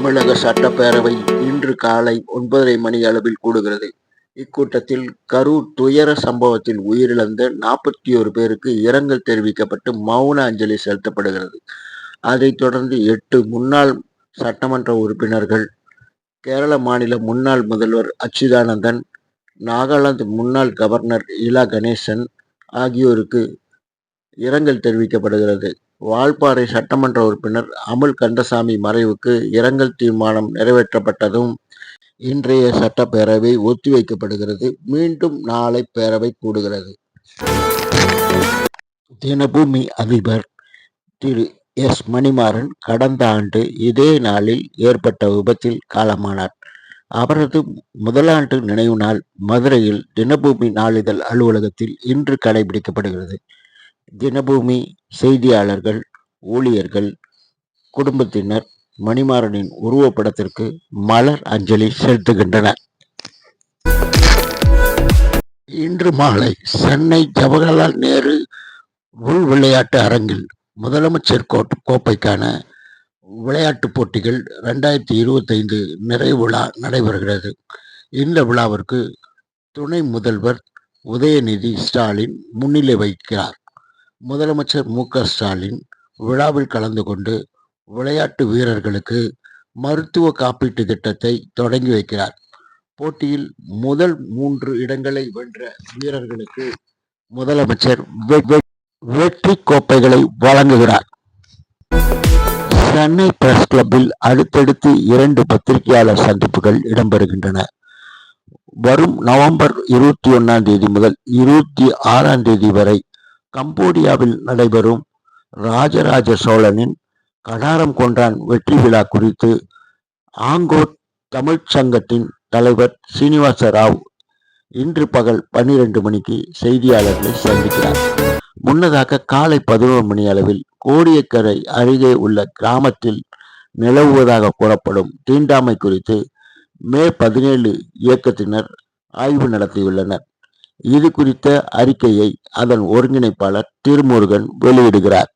தமிழக சட்டப்பேரவை இன்று காலை ஒன்பதரை மணி அளவில் கூடுகிறது. இக்கூட்டத்தில் கரூர் துயர சம்பவத்தில் உயிரிழந்த நாற்பத்தி ஒரு பேருக்கு இரங்கல் தெரிவிக்கப்பட்டு மௌன அஞ்சலி செலுத்தப்படுகிறது. அதைத் தொடர்ந்து எட்டு முன்னாள் சட்டமன்ற உறுப்பினர்கள் கேரள மாநில முன்னாள் முதல்வர் அச்சுதானந்தன் நாகாலாந்து முன்னாள் கவர்னர் இலா கணேசன் ஆகியோருக்கு இரங்கல் தெரிவிக்கப்படுகிறது. வால்பாறை சட்டமன்ற உறுப்பினர் அமுல் கந்தசாமி மறைவுக்கு இரங்கல் தீர்மானம் நிறைவேற்றப்பட்டதும் இன்றைய சட்டப்பேரவை ஒத்திவைக்கப்படுகிறது. மீண்டும் நாளை பேரவை கூடுகிறது. தினபூமி அதிபர் திரு எஸ் மணிமாறன் கடந்த ஆண்டு இதே நாளில் ஏற்பட்ட விபத்தில் காலமானார். அவரது முதலாண்டு நினைவு நாள் மதுரையில் தினபூமி நாளிதழ் அலுவலகத்தில் இன்று கடைபிடிக்கப்படுகிறது. தினபூமி செய்தியாளர்கள் ஊழியர்கள் குடும்பத்தினர் மணிமாறனின் உருவப்படத்திற்கு மலர் அஞ்சலி செலுத்துகின்றனர். இன்று மாலை சென்னை ஜவஹர்லால் நேரு உள் விளையாட்டு அரங்கில் முதலமைச்சர் கோப்பைக்கான விளையாட்டுப் போட்டிகள் ரெண்டாயிரத்தி இருபத்தைந்து நிறைவு விழா நடைபெறுகிறது. இந்த விழாவிற்கு துணை முதல்வர் உதயநிதி ஸ்டாலின் முன்னிலை வகிக்கிறார். முதலமைச்சர் மு ஸ்டாலின் விழாவில் கலந்து கொண்டு விளையாட்டு வீரர்களுக்கு மருத்துவ காப்பீட்டு திட்டத்தை தொடங்கி வைக்கிறார். போட்டியில் முதல் மூன்று இடங்களை வென்ற வீரர்களுக்கு முதலமைச்சர் வெற்றி கோப்பைகளை வழங்குகிறார். சென்னை பிரஸ் கிளப்பில் அடுத்தடுத்து இரண்டு பத்திரிகையாளர் சந்திப்புகள் இடம்பெறுகின்றன. வரும் நவம்பர் இருபத்தி ஒன்னாம் தேதி முதல் இருபத்தி ஆறாம் தேதி வரை கம்போடியாவில் நடைபெறும் ராஜராஜ சோழனின் கடாரம் கொன்றான் வெற்றி விழா குறித்து ஆங்கோட் தமிழ்ச் சங்கத்தின் தலைவர் சீனிவாச ராவ் இன்று பகல் பன்னிரண்டு மணிக்கு செய்தியாளர்களை சந்திக்கிறார். முன்னதாக காலை பதினோரு மணி அளவில் கோடியக்கரை அருகே உள்ள கிராமத்தில் நிலவுவதாக கூறப்படும் தீண்டாமை குறித்து மே பதினேழு இயக்கத்தினர் ஆய்வு நடத்தியுள்ளனர். இது குறித்த அறிக்கையை அதன் ஒருங்கிணைப்பாளர் திருமுருகன் வெளியிடுகிறார்.